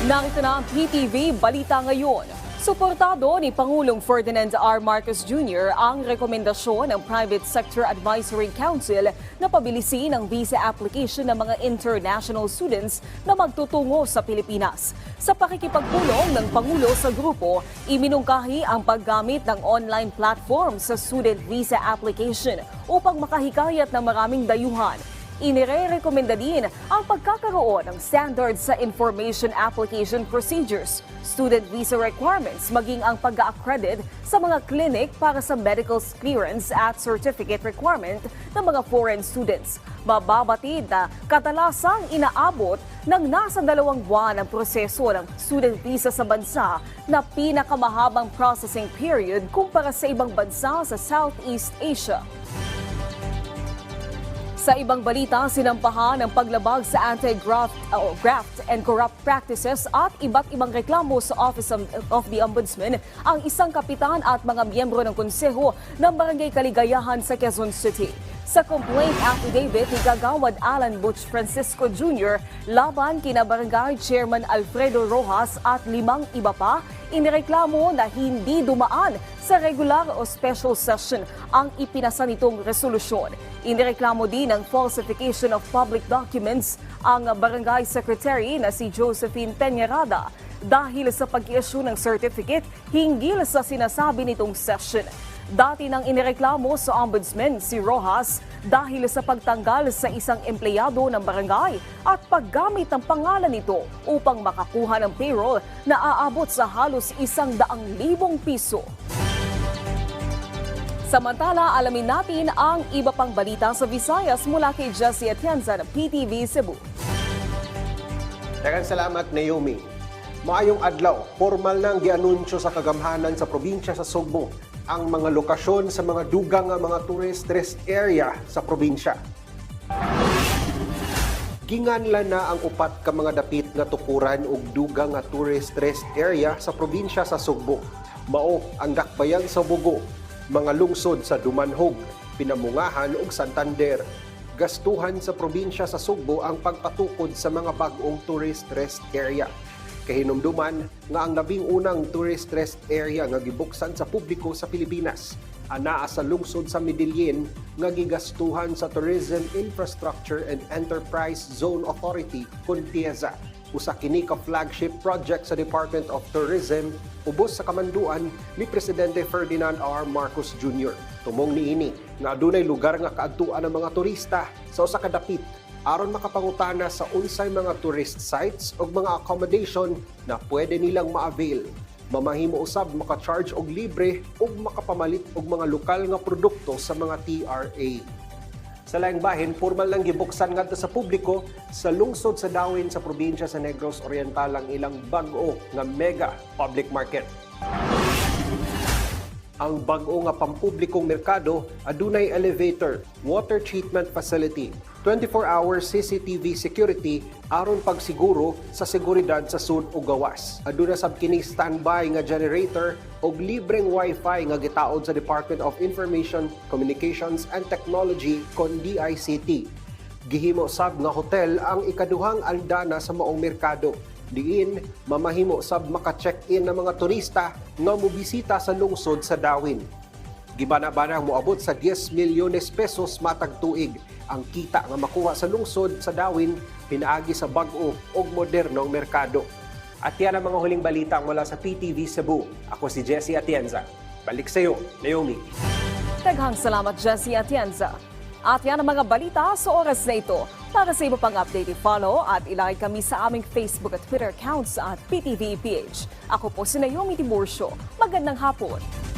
Narito na ang PTV Balita Ngayon. Suportado ni Pangulong Ferdinand R. Marcos Jr. ang rekomendasyon ng Private Sector Advisory Council na pabilisin ang visa application ng mga international students na magtutungo sa Pilipinas. Sa pakikipagpulong ng Pangulo sa grupo, iminungkahi ang paggamit ng online platform sa student visa application upang makahikayat ng maraming dayuhan Inire-rekomenda din ang pagkakaroon ng standards sa information application procedures, student visa requirements, maging ang pag-accredit sa mga clinic para sa medical clearance at certificate requirement ng mga foreign students. Mababatid na katalasang inaabot ng nasa dalawang buwan ang proseso ng student visa sa bansa na pinakamahabang processing period kumpara sa ibang bansa sa Southeast Asia. Sa ibang balita, sinampahan ang paglabag sa anti-graft uh, graft and corrupt practices at iba't ibang reklamo sa Office of, the Ombudsman ang isang kapitan at mga miyembro ng konseho ng Barangay Kaligayahan sa Quezon City. Sa complaint affidavit ni Gagawad Alan Butch Francisco Jr. laban kina Barangay Chairman Alfredo Rojas at limang iba pa, inireklamo na hindi dumaan sa regular o special session ang ipinasa nitong resolusyon. Inireklamo din ng falsification of public documents ang barangay secretary na si Josephine Peñarada dahil sa pag-issue ng certificate hinggil sa sinasabi nitong session. Dati nang inireklamo sa ombudsman si Rojas dahil sa pagtanggal sa isang empleyado ng barangay at paggamit ng pangalan nito upang makakuha ng payroll na aabot sa halos isang daang libong piso. Samantala, alamin natin ang iba pang balita sa Visayas mula kay Jessie Atienza ng PTV Cebu. Daghang salamat, Naomi. Maayong adlaw, formal nang gianunsyo sa kagamhanan sa probinsya sa Sugbo ang mga lokasyon sa mga dugang mga tourist rest area sa probinsya. Ginganla na ang upat ka mga dapit nga tukuran og dugang nga tourist rest area sa probinsya sa Sugbo. Mao ang Dakbayan sa Bugo, mga lungsod sa Dumanhog, Pinamungahan ug Santander. Gastuhan sa probinsya sa Sugbo ang pagpatukod sa mga bag-ong tourist rest area. Kahinumduman nga ang labing unang tourist rest area nga gibuksan sa publiko sa Pilipinas anaa sa lungsod sa Medellin nga gigastuhan sa Tourism Infrastructure and Enterprise Zone Authority Contieza. Usa kini ka flagship project sa Department of Tourism ubos sa kamanduan ni Presidente Ferdinand R. Marcos Jr. Tumong niini nga adunay lugar nga kaadtuan ng mga turista sa usa ka dapit aron makapangutana sa unsay mga tourist sites o mga accommodation na pwede nilang ma-avail. Mamahimo usab maka-charge og libre ug makapamalit og mga lokal nga produkto sa mga TRA. Sa laing bahin, formal lang gibuksan ngadto sa publiko sa lungsod sa Dawin sa probinsya sa Negros Oriental ang ilang bag-o nga mega public market. Ang bag-o nga pampublikong merkado adunay elevator, water treatment facility, 24-hour CCTV security aron pagsiguro sa seguridad sa sud ug gawas. Aduna sab kini standby nga generator ug libreng wifi nga gitaod sa Department of Information, Communications and Technology kon DICT. Gihimo sab nga hotel ang ikaduhang aldana sa maong merkado. Diin, mamahimo sab maka-check-in ng mga turista nga mobisita sa lungsod sa Dawin. Gibana-bana moabot sa 10 milyones pesos matag tuig ang kita nga makuha sa lungsod sa Dawin pinaagi sa bag-o ug modernong merkado. At yan ang mga huling balita mula sa PTV Cebu. Ako si Jesse Atienza. Balik sa iyo, Naomi. Taghang salamat Jessie Atienza. At yan ang mga balita sa oras na ito. Para sa iba pang update, follow at ilike kami sa aming Facebook at Twitter accounts at PTVPH. Ako po si Naomi Tiburcio. Magandang hapon.